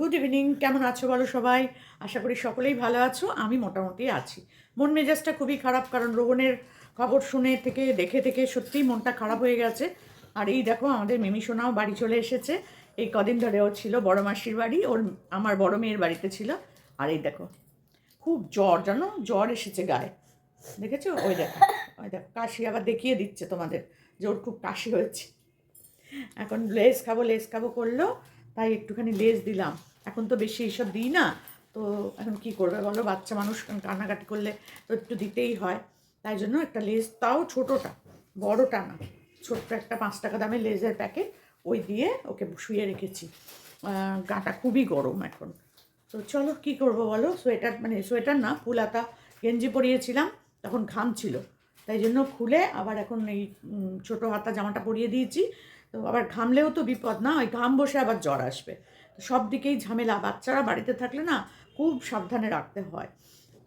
Good evening কেমন আছো বলো সবাই? আশা করি সকলেই ভালো আছো, আমি মোটামুটি আছি। মন মেজাজটা খুবই খারাপ, কারণ রোহনের খবর শুনে থেকে, দেখে থেকে সত্যিই মনটা খারাপ হয়ে গেছে। আর এই দেখো, আমাদের মিমি সোনাও বাড়ি চলে এসেছে। এই কদিন ধরে ও ছিল বড় মাসির বাড়ি, ওর আমার বড় মেয়ের বাড়িতে ছিল। আর এই দেখো, খুব জ্বর, জানো? জ্বর এসেছে গায়ে। দেখেছ? ওই দেখো ওই দেখো, কাশি আবার দেখিয়ে দিচ্ছে তোমাদের যে ওর খুব কাশি হয়েছে। এখন লেস খাব লেস খাব করল, তাই একটুখানি লেস দিলাম। এখন তো বেশি এইসব দিই না, তো এখন কি করবে বলো? বাচ্চা মানুষ কান্নাকাটি করলে তো একটু দিতেই হয়। তাই জন্য একটা লেজ, তাও ছোটোটা, বড়টা না। ছোট্ট একটা পাঁচ টাকা দামের লেজের প্যাকেট, ওই দিয়ে ওকে শুয়ে রেখেছি। গাটা খুবই গরম এখন। তো চলো, কি করব বলো? সোয়েটার মানে সোয়েটার না, ফুলাতা, গেঞ্জি পরিয়েছিলাম, তখন ঘাম ছিল। তাই জন্য খুলে আবার এখন এই ছোটো হাতা জামাটা পরিয়ে দিয়েছি। তো আবার ঘামলেও তো বিপদ না, ওই ঘাম বসে আবার জ্বর আসবে। সব দিকেই ঝামেলা। বাচ্চারা বাড়িতে থাকলে না খুব সাবধানে রাখতে হয়।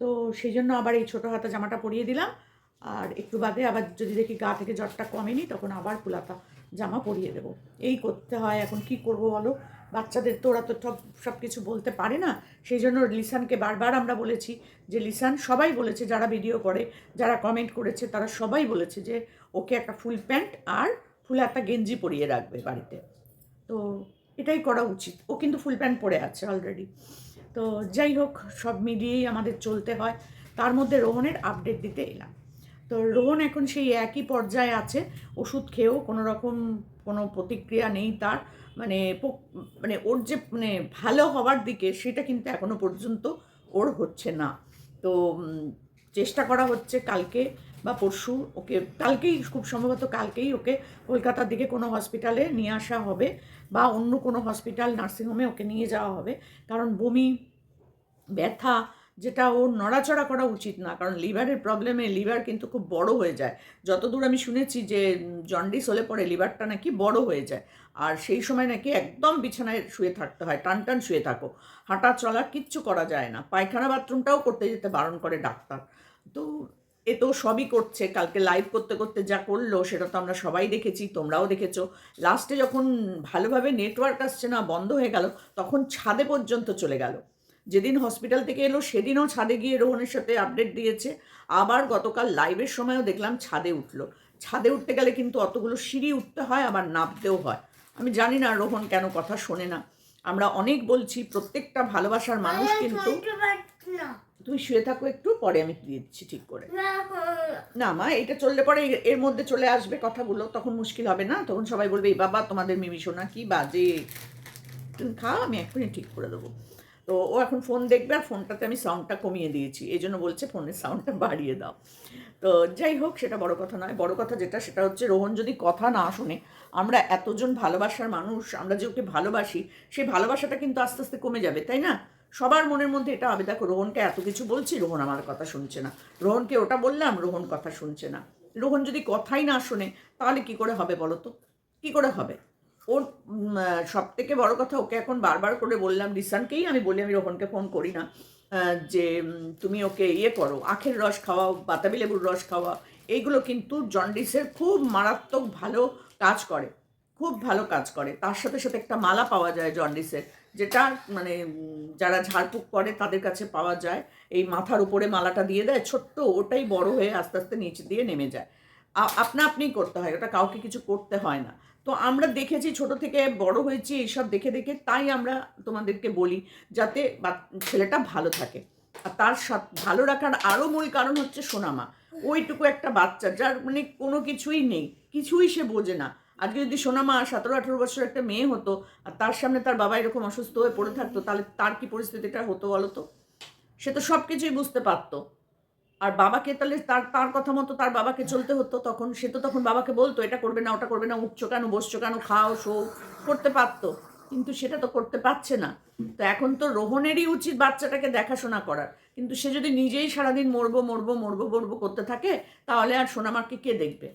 তো সেই জন্য আবার এই ছোটো হাতা জামাটা পরিয়ে দিলাম। আর একটু বাদে আবার যদি দেখি গা থেকে জ্বরটা কমেনি, তখন আবার ফুলাতা জামা পরিয়ে দেবো। এই করতে হয়। এখন কি করব বলো? বাচ্চাদের তো ওরা তো সব সব কিছু বলতে পারে না। সেই জন্য লিসানকে বারবার আমরা বলেছি যে, লিসান সবাই বলেছে, যারা ভিডিও করে, যারা কমেন্ট করেছে, তারা সবাই বলেছে যে, ওকে একটা ফুল প্যান্ট আর ফুল একটা গেঞ্জি পরিয়ে রাখবে বাড়িতে। তো এটাই করা উচিত। ও কিন্তু ফুল প্যান্ট পরে আছে অলরেডি তো যাই হোক, সব মিলিয়েই আমাদের চলতে হয়। তার মধ্যে রোহনের আপডেট দিতে এলাম। তো রোহন এখন সেই একই পর্যায়ে আছে। ওষুধ খেয়েও কোনো রকম কোনো প্রতিক্রিয়া নেই তার। মানে মানে ওর যে মানে ভালো হওয়ার দিকে সেটা কিন্তু এখনও পর্যন্ত ওর হচ্ছে না। তো চেষ্টা করা হচ্ছে কালকে বা পরশু ওকে, কালকেই খুব সম্ভবত কালকেই ওকে কলকাতার দিকে কোনো হসপিটালে নিয়ে আসা হবে বা অন্য কোনো হসপিটাল নার্সিংহোমে ওকে নিয়ে যাওয়া হবে। কারণ বমি, ব্যথা যেটা ওর নড়াচড়া করা উচিত না, কারণ লিভারের প্রবলেমে লিভার কিন্তু খুব বড় হয়ে যায়। যতদূর আমি শুনেছি যে জন্ডিস হলে পরে লিভারটা নাকি বড় হয়ে যায়। আর সেই সময় নাকি একদম বিছানায় শুয়ে থাকতে হয়, টান টান শুয়ে থাকো। হাঁটা চলা কিচ্ছু করা যায় না। পায়খানা বাথরুমটাও করতে যেতে বারণ করে ডাক্তার। তো এ তো সবই করছে কালকে লাইভ করতে করতে যা করল সেটা তো আমরা সবাই দেখেছি তোমরাও দেখেছ। লাস্টে যখন ভালোভাবে নেটওয়ার্ক আসছে না বন্ধ হয়ে গেল তখন ছাদে পর্যন্ত চলে গেল। যেদিন হসপিটাল থেকে এলো সেদিনও ছাদে গিয়ে রোহনের সাথে আপডেট দিয়েছে। আবার গতকাল লাইভের সময়ও দেখলাম ছাদে উঠল। ছাদে উঠতে গেলে কিন্তু অতগুলো সিঁড়ি উঠতে হয় আবার নামতেও হয়। আমি জানি না রোহন কেন কথা শোনে না। আমরা অনেক বলছি প্রত্যেকটা ভালোবাসার মানুষ কিন্তু তুমি শুয়ে থাকো একটু পরে আমি দিচ্ছি ঠিক করে। না মা এটা চললে পরে এর- এর মধ্যে চলে আসবে কথাগুলো তখন মুশকিল হবে না। তখন সবাই বলবে এই বাবা তোমাদের মিমি শোনা কি বাজে? তুমি খাও আমি এক্ষুনি ঠিক করে দেবো। তো ও এখন ফোন দেখবে আর ফোনটাতে আমি সাউন্ডটা কমিয়ে দিয়েছি। এই জন্য বলছে ফোনের সাউন্ডটা বাড়িয়ে দাও। তো যাই হোক সেটা বড় কথা নয়। বড় কথা যেটা সেটা হচ্ছে রোহন যদি কথা না শোনে আমরা এতজন ভালোবাসার মানুষ আমরা যে ওকে ভালোবাসি সেই ভালোবাসাটা কিন্তু আস্তে আস্তে কমে যাবে তাই না? সবার মনের মধ্যে এটা হবে দেখো, রোহনকে এত কিছু বলছি, রোহন আমার কথা শুনছে না। রোহনকে ওটা বললাম, রোহন কথা শুনছে না। রোহন যদি কথাই না শোনে, তাহলে কি করে হবে বলো তো? কী করে হবে? ওর সব থেকে বড় কথা ওকে এখন বারবার করে বললাম রিসানকেই আমি বলি, আমি রোহনকে ফোন করি না যে তুমি ওকে ইয়ে করো, আখের রস খাওয়াও, বাতাবি লেবুর রস খাওয়া এইগুলো কিন্তু জন্ডিসের খুব মারাত্মক ভালো কাজ করে, খুব ভালো কাজ করে। তার সাথে সাথে একটা মালা পাওয়া যায় জন্ডিসের যেটা মানে যারা ঝাড়ফুঁক করে তাদের কাছে পাওয়া যায়। এই মাথার উপরে মালাটা দিয়ে দেয়, ছোট্ট ওটাই বড় হয়ে আস্তে আস্তে নিচে দিয়ে নেমে যায়। আপনা আপনিই করতে হয়, ওটা কাউকে কিছু করতে হয় না। তো আমরা দেখেছি ছোট থেকে বড় হয়েছি এইসব দেখে দেখে, তাই আমরা তোমাদেরকে বলি যাতে ছেলেটা ভালো থাকে। আর তার সাথে ভালো রাখার আরও মূল কারণ হচ্ছে সোনামা। ওইটুকু একটা বাচ্চা, যার মানে কোনো কিছুই নেই, কিছুই সে বোঝে না। আজকে যদি সোনামা সতেরো, আঠেরো বছর একটা মেয়ে হতো আর তার সামনে তার বাবা এরকম অসুস্থ হয়ে পড়ে থাকতো, তাহলে তার কি পরিস্থিতিটা হতো বলো তো? সে তো সব কিছুই বুঝতে পারতো। আর বাবাকে তাহলে তার তার কথা মতো তার বাবাকে চলতে হতো তখন, সে তো তখন বাবাকে বলতো, এটা করবে না, ওটা করবে না, উঠছো কেন, বসছো কেন, খাও শো করতে পারতো, কিন্তু সেটা তো করতে পারছে না। তো এখন তো রোহনেরই উচিত বাচ্চাটাকে দেখাশোনা করার। কিন্তু সে যদি নিজেই সারাদিন মরবো মরবো মরবো মরবো করতে থাকে, তাহলে আর সোনামাকে কে দেখবে?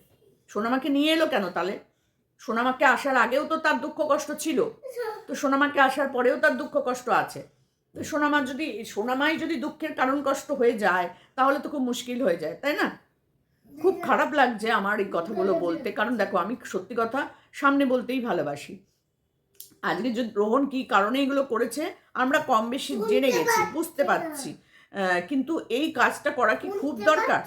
সোনামাকে নিয়ে এলো কেন তাহলে? সোনামাকে আসার আগেও তো তার দুঃখ কষ্ট ছিল। তো সোনামাকে আসার পরেও তার দুঃখ কষ্ট আছে। তো সোনামা যদি সোনামাই যদি দুঃখের কারণ কষ্ট হয়ে যায় তাহলে তো খুব মুশকিল হয়ে যায় তাই না? খুব খারাপ লাগছে আমার এই কথাগুলো বলতে। কারণ দেখো আমি সত্যি কথা সামনে বলতেই ভালোবাসি। আজকে যদি গ্রহণ কি কারণে এগুলো করেছে আমরা কম বেশি জেনে গেছি বুঝতে পারছি। কিন্তু এই কাজটা করা কি খুব দরকার?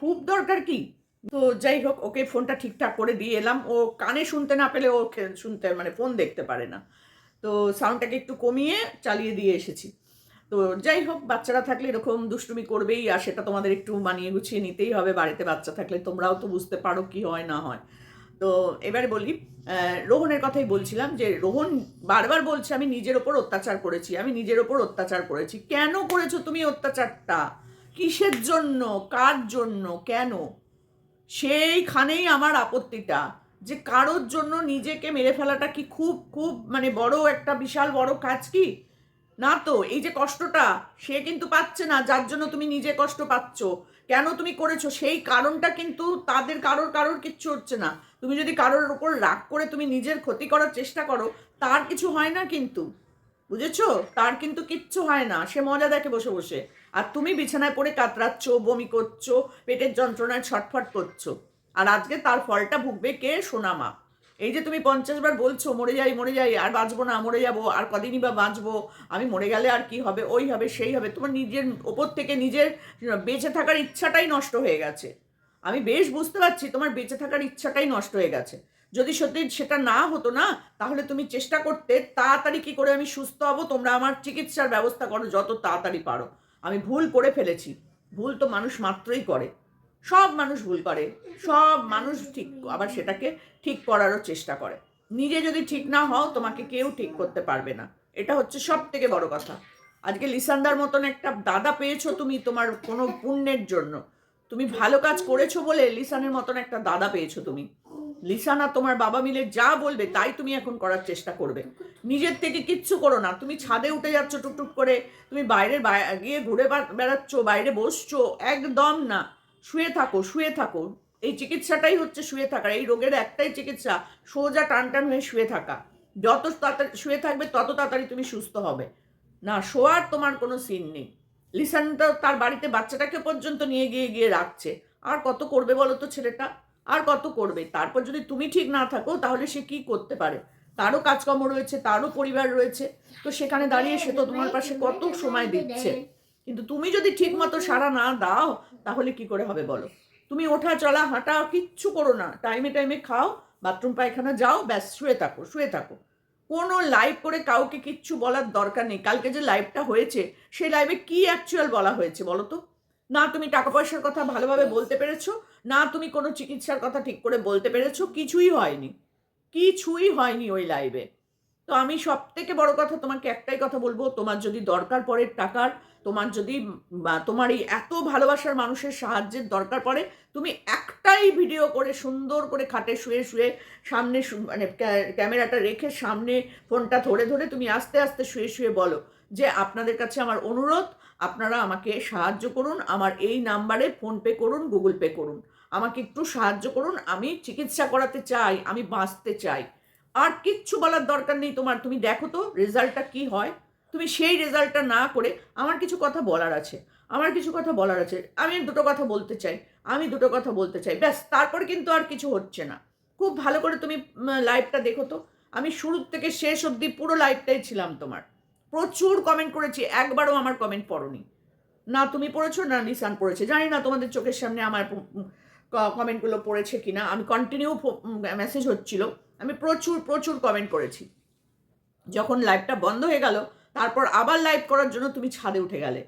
খুব দরকার কি? তো যাই হোক, ওকে ফোনটা ঠিকঠাক করে দিয়ে এলাম। ও কানে শুনতে না পেলে ও শুনতে মানে ফোন দেখতে পারে না। তো সাউন্ডটাকে একটু কমিয়ে চালিয়ে দিয়ে এসেছি। তো যাই হোক, বাচ্চারা থাকলে এরকম দুষ্টুমি করবেই, আর সেটা তোমাদের একটু মানিয়ে গুছিয়ে নিতেই হবে। বাড়িতে বাচ্চা থাকলে তোমরাও তো বুঝতে পারো কি হয়, না হয়। তো এবারে বলি রোহনের কথাই বলছিলাম যে, রোহন বারবার বলছে, আমি নিজের ওপর অত্যাচার করেছি, আমি নিজের ওপর অত্যাচার করেছি। কেন করেছ তুমি অত্যাচারটা? কিসের জন্য? কার জন্য? কেন? সেইখানেই আমার আপত্তিটা যে কারোর জন্য নিজেকে মেরে ফেলাটা কি খুব খুব মানে বড় একটা বিশাল বড় কাজ কি? না তো, এই যে কষ্টটা সে কিন্তু পাচ্ছে না, যার জন্য তুমি নিজে কষ্ট পাচ্ছ। কেন তুমি করেছ? সেই কারণটা কিন্তু তাদের কারোর কারোর কিচ্ছু হচ্ছে না। তুমি যদি কারোর উপর রাগ করে তুমি নিজের ক্ষতি করার চেষ্টা করো, তার কিছু হয় না কিন্তু। বুঝেছ? তার কিন্তু কিচ্ছু হয় না। সে মজা দেখে বসে বসে। আর তুমি বিছানায় পড়ে কাতরাচ্ছ, বমি করছ, পেটের যন্ত্রণায় ছটফট করছ। আর আজকে তার ফলটা ভুগবে কে? সোনামা এই যে তুমি পঞ্চাশ বার বলছো, মরে যাই মরে যাই, আর বাঁচবো না, মরে যাব, আর কদিনই বা বাঁচবো, আমি মরে গেলে আর কি হবে, ওই হবে, সেই হবে, তোমার নিজের ওপর থেকে নিজের বেঁচে থাকার ইচ্ছাটাই নষ্ট হয়ে গেছে। আমি বেশ বুঝতে পারছি, তোমার বেঁচে থাকার ইচ্ছাটাই নষ্ট হয়ে গেছে। যদি সত্যি সেটা না হতো না, তাহলে তুমি চেষ্টা করতে, তাড়াতাড়ি কি করে আমি সুস্থ হব, তোমরা আমার চিকিৎসার ব্যবস্থা করো, যত তাড়াতাড়ি পারো। আমি ভুল করে ফেলেছি। ভুল তো মানুষ মাত্রই করে। সব মানুষ ভুল করে। সব মানুষ ঠিক, আবার সেটাকে ঠিক করারও চেষ্টা করে। নিজে যদি ঠিক না হও, তোমাকে কেউ ঠিক করতে পারবে না। এটা হচ্ছে সব থেকে বড় কথা। আজকে লিসান্দার মতন একটা দাদা পেয়েছ তুমি তোমার কোনো পুণ্যের জন্য। তুমি ভালো কাজ করেছ বলে লিসানের মতন একটা দাদা পেয়েছ তুমি। লিসান আর তোমার বাবা মিলে যা বলবে তাই তুমি এখন করার চেষ্টা করবে। নিজের থেকে কিচ্ছু করো না, তুমি ছাদে উঠে যাচ্ছ টুকটুক করে, তুমি বাইরে গিয়ে ঘুরে বেড়াচ্ছ, বাইরে বসছো, একদম না। শুয়ে থাকো শুয়ে থাকো। এই চিকিৎসাটাই হচ্ছে শুয়ে থাকার, এই রোগের একটাই চিকিৎসা, সোজা টান টান হয়ে শুয়ে থাকা। যত তাড়াতাড়ি, শুয়ে থাকবে তত তাড়াতাড়ি তুমি সুস্থ হবে। না, শোয়ার তোমার কোনো সিন নেই। লিসানটা তার বাড়িতে বাচ্চাটাকে পর্যন্ত নিয়ে গিয়ে গিয়ে রাখছে। আর কত করবে বলো তো ছেলেটা? আর কত করবে? তারপর যদি তুমি ঠিক না থাকো, তাহলে সে কি করতে পারে? তারও কাজকর্ম রয়েছে, তারও পরিবার রয়েছে। তো সেখানে দাঁড়িয়ে সে তো তোমার পাশে কত সময় দিচ্ছে? কিন্তু তুমি যদি ঠিক মতো সাড়া না দাও, তাহলে কি করে হবে বলো? তুমি ওঠা, চলা, হাঁটা, কিচ্ছু করো না। টাইমে টাইমে খাও, বাথরুম, পায়খানা, যাও, ব্যাস, শুয়ে থাকো শুয়ে থাকো। কোনো লাইভ করে কাউকে কিচ্ছু বলার দরকার নেই। কালকে যে লাইভটা হয়েছে সেই লাইভে কি অ্যাকচুয়াল বলা হয়েছে বলো তো? না, তুমি টাকা পয়সার কথা ভালোভাবে বলতে পেরেছ, না, তুমি কোনো চিকিৎসার কথা ঠিক করে বলতে পেরেছ, কিছুই হয়নি। কিছুই হয়নি ওই লাইভে তো আমি সব থেকে বড় কথা তোমাকে একটাই কথা বলব, তোমার যদি দরকার পড়ে টাকার তোমার যদি বা তোমার এই এত ভালোবাসার মানুষের সাহায্যের দরকার পড়ে, তুমি একটাই ভিডিও করে সুন্দর করে খাটে শুয়ে শুয়ে সামনে মানে ক্যামেরাটা রেখে সামনে ফোনটা ধরে ধরে তুমি আস্তে আস্তে শুয়ে শুয়ে বলো যে আপনাদের কাছে আমার অনুরোধ, আপনারা আমাকে সাহায্য করুন, আমার এই নাম্বারে ফোনপে করুন, গুগল পে করুন। আমাকে একটু সাহায্য করুন, আমি চিকিৎসা করাতে চাই, আমি বাঁচতে চাই। আর কিচ্ছু বলার দরকার নেই তোমার। তুমি দেখো তো, রেজাল্টটা কি হয়? তুমি সেই রেজাল্টটা না করে আমার কিছু কথা বলার আছে। আমার কিছু কথা বলার আছে। আমি দুটো কথা বলতে চাই। আমি দুটো কথা বলতে চাই। ব্যাস, তারপর কিন্তু আর কিছু হচ্ছে না। খুব ভালো করে তুমি লাইভটা দেখো তো। আমি শুরুর থেকে শেষ অবধি পুরো লাইভটাই ছিলাম তোমার। প্রচুর কমেন্ট করেছি। একবারও আমার কমেন্ট পড়নি। না তুমি পড়েছো, না নিসান পড়েছে। জানি না তোমাদের চোখের সামনে আমার কমেন্টগুলো পড়েছে কিনা। আমি কন্টিনিউ মেসেজ হচ্ছিল। আমি প্রচুর প্রচুর কমেন্ট করেছি। যখন লাইভটা বন্ধ হয়ে গেল তারপর আবার লাইভ করার জন্য তুমি ছাদে উঠে গেলে।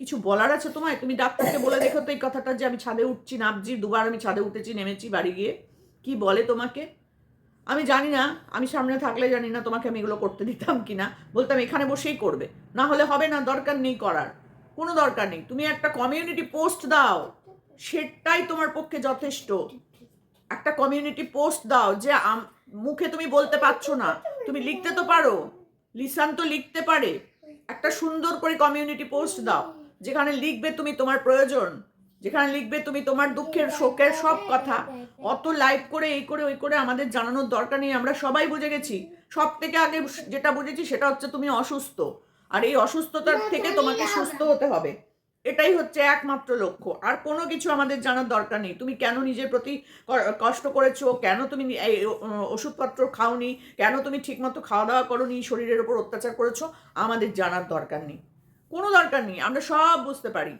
কিছু বলার আছে তোমায়? তুমি ডাক্তারকে বলে দেখো তো এই কথাটা যে আমি ছাদে উঠছি নামছি দুবার আমি ছাদে উঠেছি, নেমেছি বাড়ি গিয়ে। কি বলে তোমাকে? আমি জানি না, আমি সামনে থাকলে জানি না তোমাকে আমি এগুলো করতে দিতাম কি না বলতাম এখানে বসেই করবে। না হলে হবে না, দরকার নেই করার। কোনো দরকার নেই। তুমি একটা কমিউনিটি পোস্ট দাও। সেটাই তোমার পক্ষে যথেষ্ট। একটা কমিউনিটি পোস্ট দাও যে মুখে তুমি বলতে পারছ না। তুমি লিখতে তো পারো। লিসান তো লিখতে পারে। একটা সুন্দর করে কমিউনিটি পোস্ট দাও, যেখানে লিখবে তুমি তোমার প্রয়োজন, যেখানে লিখবে তুমি তোমার দুঃখের শোকের সব কথা। অত লাইভ করে, এই করে, ওই করে আমাদের জানানোর দরকার নেই, আমরা সবাই বুঝে গেছি। সব থেকে আগে যেটা বুঝেছি সেটা হচ্ছে তুমি অসুস্থ, আর এই অসুস্থতার থেকে তোমাকে সুস্থ হতে হবে। এটাই হচ্ছে একমাত্র লক্ষ্য। আর কোনো কিছু আমাদের জানার দরকার নেই। তুমি কেন নিজের প্রতি কষ্ট করেছ? কেন তুমি ওষুধপত্র খাওনি? কেন তুমি ঠিকমতো খাওয়া দাওয়া করোনি? শরীরের ওপর অত্যাচার করেছ? আমাদের জানার দরকার নেই। কোনো দরকার নেই। আমরা সব বুঝতে পারি।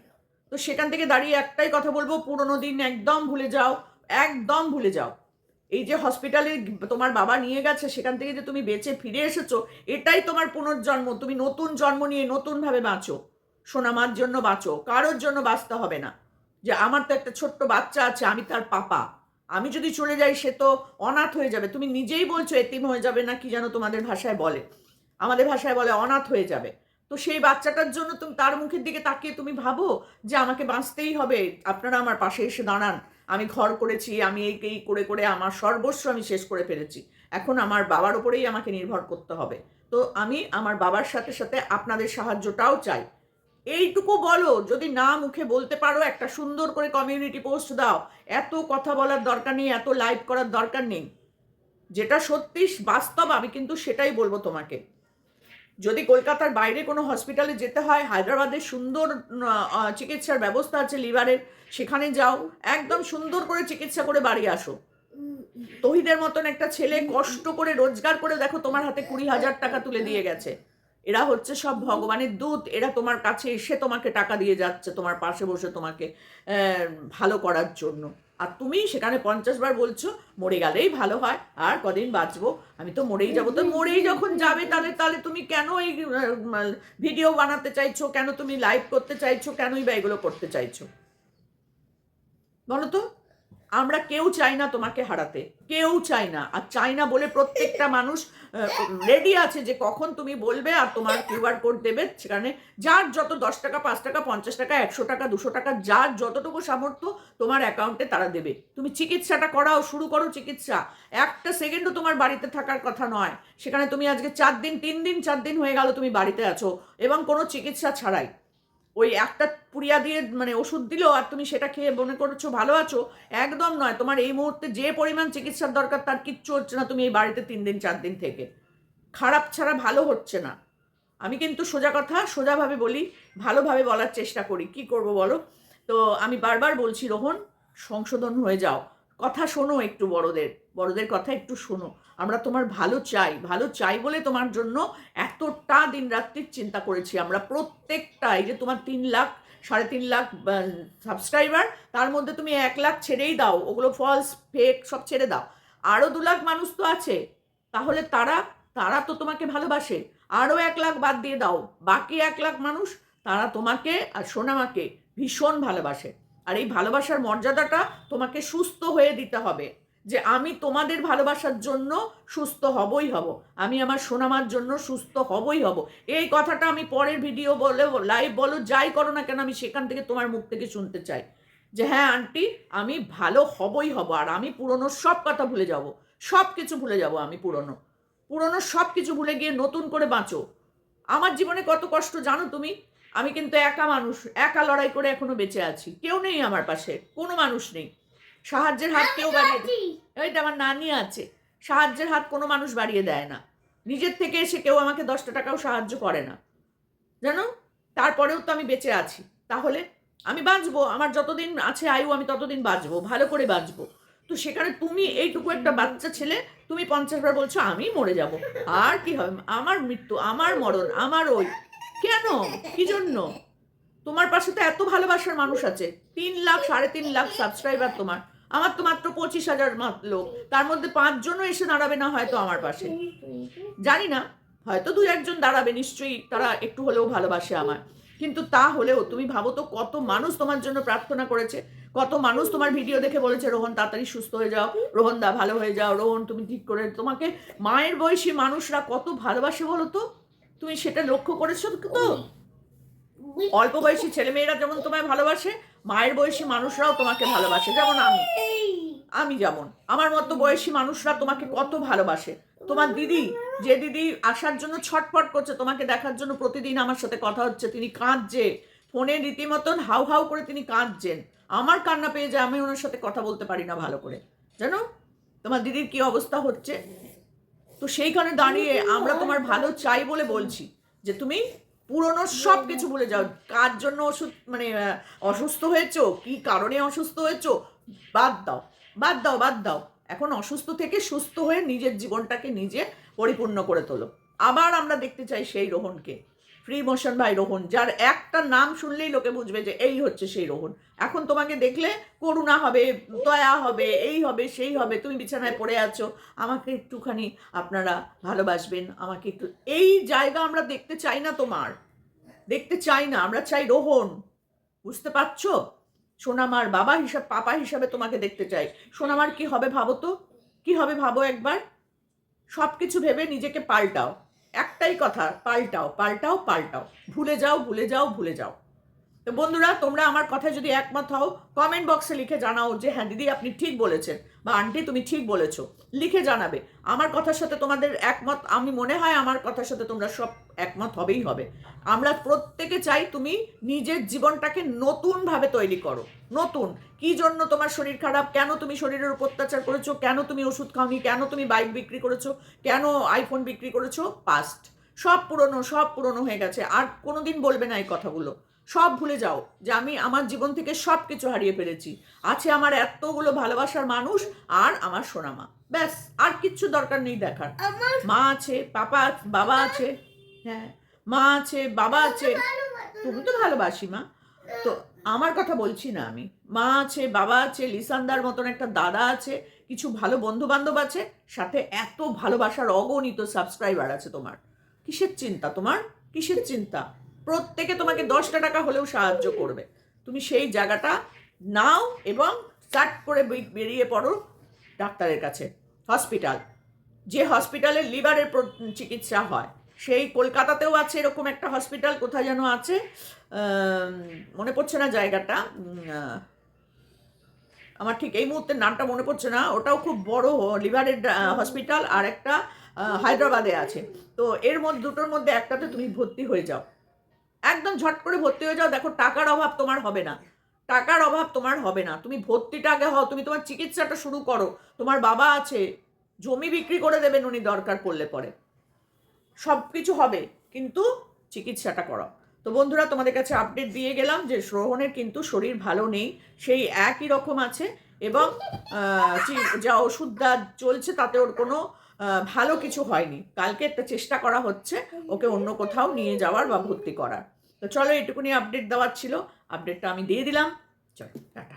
তো সেখান থেকে দাঁড়িয়ে একটাই কথা বলব, পুরোনো দিন একদম ভুলে যাও। একদম ভুলে যাও। এই যে হসপিটালে তোমার বাবা নিয়ে গেছে, সেখান থেকে যে তুমি বেঁচে ফিরে এসেছ, এটাই তোমার পুনর্জন্ম। তুমি নতুন জন্ম নিয়ে নতুনভাবে বাঁচো। সোনামার জন্য বাঁচো, কারোর জন্য বাঁচতে হবে না। যে আমার তো একটা ছোট্ট বাচ্চা আছে, আমি তার পাপা। আমি যদি চলে যাই, সে তো অনাথ হয়ে যাবে। তুমি নিজেই বলছো এতিম হয়ে যাবে না কি যেন তোমাদের ভাষায় বলে। আমাদের ভাষায় বলে অনাথ হয়ে যাবে। তো সেই বাচ্চাটার জন্য তুমি, তার মুখের দিকে তাকিয়ে তুমি ভাবো যে আমাকে বাঁচতেই হবে। আপনারা আমার পাশে এসে দাঁড়ান। আমি ঘর করেছি, আমি এই এই করে করে আমার সর্বস্ব আমি শেষ করে ফেলেছি। এখন আমার বাবার উপরেই আমাকে নির্ভর করতে হবে। তো আমি আমার বাবার সাথে সাথে আপনাদের সাহায্যটাও চাই। এইটুকু বলো, যদি না মুখে বলতে পারো, একটা সুন্দর করে কমিউনিটি পোস্ট দাও। এত কথা বলার দরকার নেই, এত লাইভ করার দরকার নেই। যেটা সত্যি বাস্তব, আমি কিন্তু সেটাই বলব তোমাকে। যদি কলকাতার বাইরে কোনো হসপিটালে যেতে হয়, হায়দ্রাবাদে সুন্দর চিকিৎসার ব্যবস্থা আছে লিভারের, সেখানে যাও, একদম সুন্দর করে চিকিৎসা করে বাড়ি আসো। তহিদের মতন একটা ছেলে কষ্ট করে, রোজগার করে দেখো, তোমার হাতে কুড়ি হাজার টাকা তুলে দিয়ে গেছে। এরা হচ্ছে সব ভগবানের দূত, এরা তোমার কাছে এসে তোমাকে টাকা দিয়ে যাচ্ছে, তোমার পাশে বসে তোমাকে ভালো করার জন্য। আর তুমি সেখানে পঞ্চাশ বার বলছো, মরে গেলেই ভালো হয়, আর কদিন বাঁচবো? আমি তো মরেই যাব। তো মরেই যখন যাবে তাহলে তাহলে তুমি কেন এই ভিডিও বানাতে চাইছো? কেন তুমি লাইভ করতে চাইছো? কেনই বা এগুলো করতে চাইছো? বলো তো। আমরা কেউ চাই না তোমাকে হারাতে, কেউ চাই না। আর চাই না বলে প্রত্যেকটা মানুষ রেডি আছে যে কখন তুমি বলবে আর তোমার কিউআর কোড দেবে। সেখানে যার যত দশ টাকা, পাঁচ টাকা, পঞ্চাশ টাকা, একশো টাকা, দুশো টাকা, যার যতটুকু সামর্থ্য তোমার অ্যাকাউন্টে তারা দেবে। তুমি চিকিৎসাটা করাও, শুরু করো চিকিৎসা। একটা সেকেন্ডও তোমার বাড়িতে থাকার কথা নয়। সেখানে তুমি আজকে চার দিন, তিন দিন, চার দিন হয়ে গেল তুমি বাড়িতে আছো এবং কোনো চিকিৎসা ছাড়াই। ওই একটা পুড়িয়া দিয়ে মানে ওষুধ দিলো আর তুমি সেটা খেয়ে মনে করছ ভালো আছো, একদম নয়। তোমার এই মুহূর্তে যে পরিমাণ চিকিৎসার দরকার তার কিচ্ছু হচ্ছে না তুমি এই বাড়িতে তিন দিন, চার দিন থেকে। খারাপ ছাড়া ভালো হচ্ছে না। আমি কিন্তু সোজা কথা সোজাভাবে বলি, ভালোভাবে বলার চেষ্টা করি। কি করব বলো? তো আমি বারবার বলছি, রোহন, সংশোধন হয়ে যাও। কথা শোনো একটু বড়দের বড়দের কথা একটু শোনো। আমরা তোমার ভালো চাই ভালো চাই বলে তোমার জন্য এতটা দিন রাত্রির চিন্তা করেছি আমরা প্রত্যেকটা, এই যে তোমার তিন লাখ, সাড়ে তিন লাখ সাবস্ক্রাইবার তার মধ্যে তুমি এক লাখ ছেড়েই দাও, ওগুলো ফলস ফেক সব ছেড়ে দাও। আরও দু লাখ মানুষ তো আছে, তাহলে তারা তারা তো তোমাকে ভালোবাসে আরও এক লাখ বাদ দিয়ে দাও, বাকি এক লাখ মানুষ তারা তোমাকে আর সোনামাকে ভীষণ ভালোবাসে। আর এই ভালোবাসার মর্যাদাটা তোমাকে সুস্থ হয়ে দিতে হবে যে আমি তোমাদের ভালোবাসার জন্য সুস্থ হবই হব। আমি আমার সোনামার জন্য সুস্থ হবই হব। এই কথাটা আমি পরের ভিডিও বলে লাইভ বলো, যাই করো না কেন আমি সেখান থেকে তোমার মুখ থেকে শুনতে চাই। যে হ্যাঁ আন্টি আমি ভালো হবই হব আর আমি পুরনো সব কথা ভুলে যাব। সব কিছু ভুলে যাব আমি পুরনো। পুরনো সব কিছু ভুলে গিয়ে নতুন করে বাঁচো। আমার জীবনে কত কষ্ট জানো তুমি? আমি কিন্তু একা মানুষ একা লড়াই করে এখনও বেঁচে আছি। কেউ নেই আমার পাশে কোনো মানুষ নেই। সাহায্যের হাত কেউ বাড়িয়ে দেয় এইটা আমার নানি আছে সাহায্যের হাত কোনো মানুষ বাড়িয়ে দেয় না। নিজের থেকে এসে কেউ আমাকে দশটা টাকাও সাহায্য করে না। জানো? তারপরেও তো আমি বেঁচে আছি। তাহলে আমি বাঁচবো আমার যতদিন আছে আয়ু আমি ততদিন বাঁচবো ভালো করে বাঁচবো। তো সেখানে তুমি এইটুকু একটা বাচ্চা ছেলে তুমি পঞ্চাশ বার বলছো আমি মরে যাব। আর কি হবে? আমার মৃত্যু আমার মরণ আমার ওই কেন? কি জন্য? তোমার পাশে তো এত ভালোবাসার মানুষ আছে। তিন লাখ, সাড়ে তিন লাখ সাবস্ক্রাইবার তোমার। আমার তো মাত্র পঁচিশ হাজার লোক। তার মধ্যে পাঁচজনও এসে দাঁড়াবে না হয়তো আমার পাশে। জানি না। হয়তো দু একজন দাঁড়াবে, নিশ্চয়ই তারা একটু হলেও ভালোবাসে আমার কিন্তু তা হলেও তুমি ভাবো তো কত মানুষ তোমার জন্য প্রার্থনা করেছে। কত মানুষ তোমার ভিডিও দেখে বলেছে, রোহন, তাড়াতাড়ি সুস্থ হয়ে যাও। রোহন দা, ভালো হয়ে যাও। রোহন, তুমি ঠিক করে তোমাকে মায়ের বয়সী মানুষরা কত ভালোবাসে বলো তো? তুমি সেটা লক্ষ্য করেছ তো? অল্প বয়সী ছেলেমেয়েরা যেমন তোমায় ভালোবাসে মায়ের বয়সী মানুষরাও তোমাকে ভালোবাসে। যেমন আমি। আমি যেমন। আমার মতো বয়সী মানুষরা তোমাকে কত ভালোবাসে। তোমার দিদি যে দিদি আসার জন্য ছটফট করছে তোমাকে দেখার জন্য প্রতিদিন আমার সাথে কথা হচ্ছে তিনি কাঁদছে। ফোনে রীতিমতন হাউ হাউ করে তিনি কাঁদছেন। আমার কান্না পেয়ে যায় আমি ওনার সাথে কথা বলতে পারি না ভালো করে। জানো? তোমার দিদির কি অবস্থা হচ্ছে? তো সেইখানে দাঁড়িয়ে আমরা তোমার ভালো চাই বলে বলছি যে তুমি পুরনো সব কিছু ভুলে যাও। কার জন্য ওষুধ মানে অসুস্থ হয়েছো? কি কারণে অসুস্থ হয়েছো? বাদ দাও বাদ দাও বাদ দাও। এখন অসুস্থ থেকে সুস্থ হয়ে নিজের জীবনটাকে নিজে পরিপূর্ণ করে তোলো। আবার আমরা দেখতে চাই সেই রোহনকে। ফ্রি মোশন ভাই রোহন, যার একটা নাম শুনলেই লোকে বুঝবে যে এই হচ্ছে সেই রোহন। এখন তোমাকে দেখলে করুণা হবে, দয়া হবে, এই হবে, সেই হবে, তুমি বিছানায় পড়ে আছো, আমাকে একটুখানি আপনারা ভালোবাসবেন, আমাকে একটু, এই জায়গা আমরা দেখতে চাই না তোমার, দেখতে চাই না, আমরা চাই রোহন, বুঝতে পারছ? সোনামার বাবা হিসাব, পাপা হিসাবে তোমাকে দেখতে চাই। সোনামার কি হবে ভাবো তো? কি হবে ভাবো একবার? সব কিছু ভেবে নিজেকে পাল্টাও। একটাই কথা পাল্টাও পাল্টাও পাল্টাও। ভুলে যাও ভুলে যাও ভুলে যাও। তো বন্ধুরা, তোমরা আমার কথায় যদি একমত হও কমেন্ট বক্সে লিখে জানাও যে হ্যাঁ দিদি আপনি ঠিক বলেছেন বা আন্টি তুমি ঠিক বলেছ। লিখে জানাবে। আমার কথার সাথে তোমাদের একমত, আমি মনে হয় আমার কথার সাথে তোমরা সব একমত হবেই হবে। আমরা প্রত্যেকে চাই তুমি নিজের জীবনটাকে নতুনভাবে তৈরি করো। নতুন। কি জন্য তোমার শরীর খারাপ? কেন তুমি শরীরের উপর অত্যাচার করেছ? কেন তুমি ওষুধ খাওনি? কেন তুমি বাইক বিক্রি করেছ? কেন আইফোন বিক্রি করেছ? পাস্ট সব পুরনো সব পুরনো হয়ে গেছে। আর কোনোদিন বলবে না এই কথাগুলো। সব ভুলে যাও যে আমি আমার জীবন থেকে সব কিছু হারিয়ে ফেলেছি। আছে আমার এতগুলো ভালোবাসার মানুষ আর আমার সোনামা। ব্যাস আর কিচ্ছু দরকার নেই দেখার। মা আছে পাপা বাবা আছে হ্যাঁ মা আছে বাবা আছে। তুমি তো ভালোবাসি মা। তো আমার কথা বলছি না আমি। মা আছে বাবা আছে লিসান্দার মতন একটা দাদা আছে কিছু ভালো বন্ধু বান্ধব আছে সাথে এত ভালোবাসার অগণিত সাবস্ক্রাইবার আছে তোমার। কিসের চিন্তা তোমার? কিসের চিন্তা? প্রত্যেকে তোমাকে দশটা টাকা হলেও সাহায্য করবে। তুমি সেই জায়গাটা নাও এবং স্টার্ট করে বেরিয়ে পড়ো ডাক্তারের কাছে, হসপিটাল। যে হসপিটালে লিভারের চিকিৎসা হয়, সেই কলকাতাতেও আছে এরকম একটা হসপিটাল, কোথায় যেন আছে মনে পড়ছে না জায়গাটা আমার ঠিক এই মুহূর্তে নামটা মনে পড়ছে না, ওটাও খুব বড় লিভারের হসপিটাল আর একটা হায়দ্রাবাদে আছে। তো এর মধ্যে, দুটোর মধ্যে একটাতে তুমি ভর্তি হয়ে যাও। একদম ঝট করে ভর্তি হয়ে যাও, দেখো টাকার অভাব তোমার হবে না। টাকার অভাব তোমার হবে না। তুমি ভর্তিটা আগে হও, তুমি তোমার চিকিৎসাটা শুরু করো। তোমার বাবা আছে, জমি বিক্রি করে দেবেন উনি দরকার পড়লে পরে। সব কিছু হবে, কিন্তু চিকিৎসাটা করো। তো বন্ধুরা, তোমাদের কাছে আপডেট দিয়ে গেলাম যে শ্রবণের কিন্তু শরীর ভালো নেই, সেই একই রকম আছে এবং যা ওষুধটা চলছে তাতে ওর কোনো ভালো কিছু হয়নি। কালকে একটা চেষ্টা করা হচ্ছে, ওকে অন্য কোথাও নিয়ে যাওয়ার বা ভর্তি করার। তো চলো এটুকুনি আপডেট দেওয়ার ছিল। আপডেটটা আমি দিয়ে দিলাম। চলো টাটা।